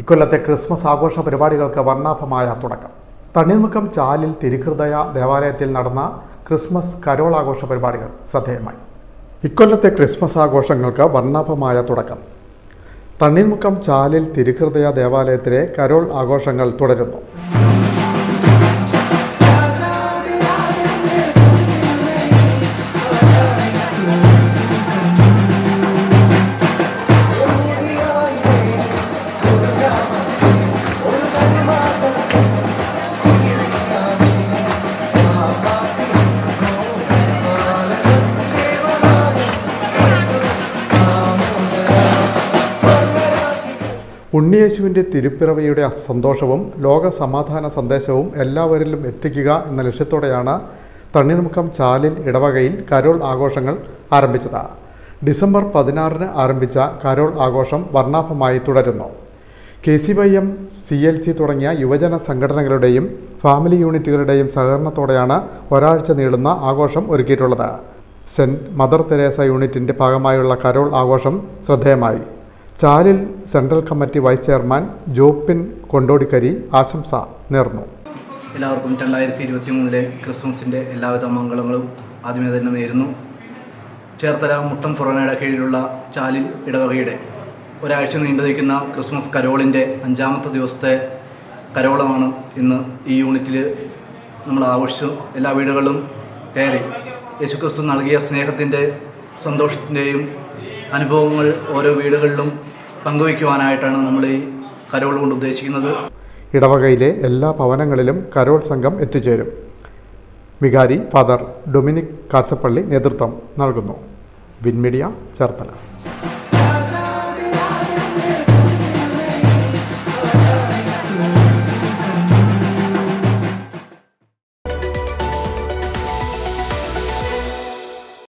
ഇക്കൊല്ലത്തെ ക്രിസ്മസ് ആഘോഷ പരിപാടികൾക്ക് വർണാഭമായ തുടക്കം. തണ്ണീർമുക്കം ചാലിൽ തിരുഹൃദയ ദേവാലയത്തിൽ നടന്ന ക്രിസ്മസ് കരോൾ ആഘോഷ പരിപാടികൾ ശ്രദ്ധേയമായി. ഇക്കൊല്ലത്തെ ക്രിസ്മസ് ആഘോഷങ്ങൾക്ക് വർണാഭമായ തുടക്കം. തണ്ണീർമുക്കം ചാലിൽ തിരുഹൃദയ ദേവാലയത്തിലെ കരോൾ ആഘോഷങ്ങൾ തുടരുന്നു. ഉണ്ണിയേശുവിന്റെ തിരുപ്പിറവിയുടെ സന്തോഷവും ലോക സമാധാന സന്ദേശവും എല്ലാവരിലും എത്തിക്കുക എന്ന ലക്ഷ്യത്തോടെയാണ് തണ്ണീർമുഖം ചാലിൽ ഇടവകയിൽ കരോൾ ആഘോഷങ്ങൾ ആരംഭിച്ചത്. ഡിസംബർ പതിനാറിന് ആരംഭിച്ച കരോൾ ആഘോഷം വർണാഭമായി തുടരുന്നു. K C Y M C L C തുടങ്ങിയ യുവജന സംഘടനകളുടെയും ഫാമിലി യൂണിറ്റുകളുടെയും സഹകരണത്തോടെയാണ് ഒരാഴ്ച നീളുന്ന ആഘോഷം ഒരുക്കിയിട്ടുള്ളത്. സെന്റ് മദർ തെരേസ യൂണിറ്റിന്റെ ഭാഗമായുള്ള കരോൾ ആഘോഷം ശ്രദ്ധേയമായി. ചാലിൽ central committee vice chairman Joppin Kondodikkari ആശംസ നേർന്നു. എല്ലാവർക്കും രണ്ടായിരത്തി ഇരുപത്തി മൂന്നിലെ ക്രിസ്മസിന്റെ എല്ലാവിധ മംഗളങ്ങളും ആദ്യമേ തന്നെ നേരുന്നു. ചേർത്തല മുട്ടം ഫൊറോണയുടെ കീഴിലുള്ള ചാലിൽ ഇടവകയുടെ ഒരാഴ്ച നീണ്ടു നിൽക്കുന്ന ക്രിസ്മസ് കരോളിന്റെ അഞ്ചാമത്തെ ദിവസത്തെ കരോളമാണ് ഇന്ന് ഈ യൂണിറ്റിൽ നമ്മൾ ആഘോഷിച്ചു. എല്ലാ വീടുകളിലും കയറി യേശുക്രിസ്തു നൽകിയ സ്നേഹത്തിന്റെ സന്തോഷത്തിന്റെയും അനുഭവങ്ങൾ ഓരോ വീടുകളിലും പങ്കുവയ്ക്കുവാനായിട്ടാണ് നമ്മൾ ഈ കരോൾ കൊണ്ട് ഉദ്ദേശിക്കുന്നത്. ഇടവകയിലെ എല്ലാ ഭവനങ്ങളിലും കരോൾ സംഘം എത്തിച്ചേരും. വികാരി ഫാദർ ഡൊമിനിക് കാച്ചപ്പള്ളി നേതൃത്വം നൽകുന്നു. വിൻമീഡിയ ചേർത്തല